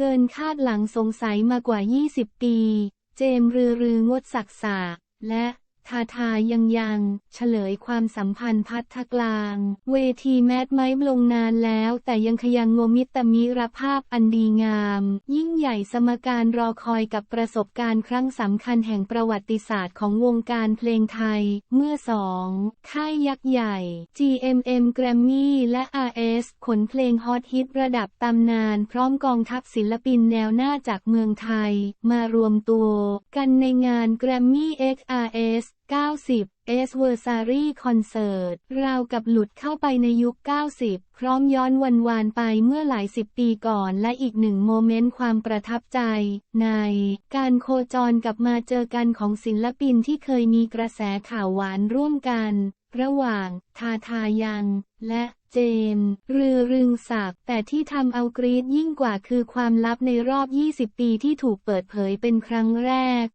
เกินคาดหลังสงสัยมากว่า 20 ปี เจมส์รือรืองดศักษาและ ทาทายังยังเฉลยความสัมพันธ์พัฒกลาง เวทีแมดไม้ลงนานแล้วแต่ยังขยังงมิตรมิรภาพอันดีงาม ยิ่งใหญ่สมการรอคอยกับประสบการณ์ครั้งสำคัญแห่งประวัติศาสตร์ของวงการเพลงไทย เมื่อสองค่ายยักษ์ใหญ่ GMM Grammy และ RS ขนเพลงฮอตฮิตระดับตำนาน พร้อมกองทัพศิลปินแนวหน้าจากเมืองไทย มารวมตัว กันในงาน Grammy XRS 90 s v e r s a r y Concert ราวกับหลุดเข้าไปในยุค 90 พร้อมย้อนวันวานไปเมื่อหลายสิบปีก่อนและอีกหนึ่งโมเมนต์ความประทับใจ ใน การโคจรกลับมาเจอกันของศิลปินที่เคยมีกระแสข่าวหวานร่วมกัน ระหว่าง ทาทายัง และเจมส์เรือรึงศักดิ์แต่ที่ทำเอากรีดยิ่งกว่าคือความลับในรอบ 20 ปีที่ถูกเปิดเผยเป็นครั้งแรก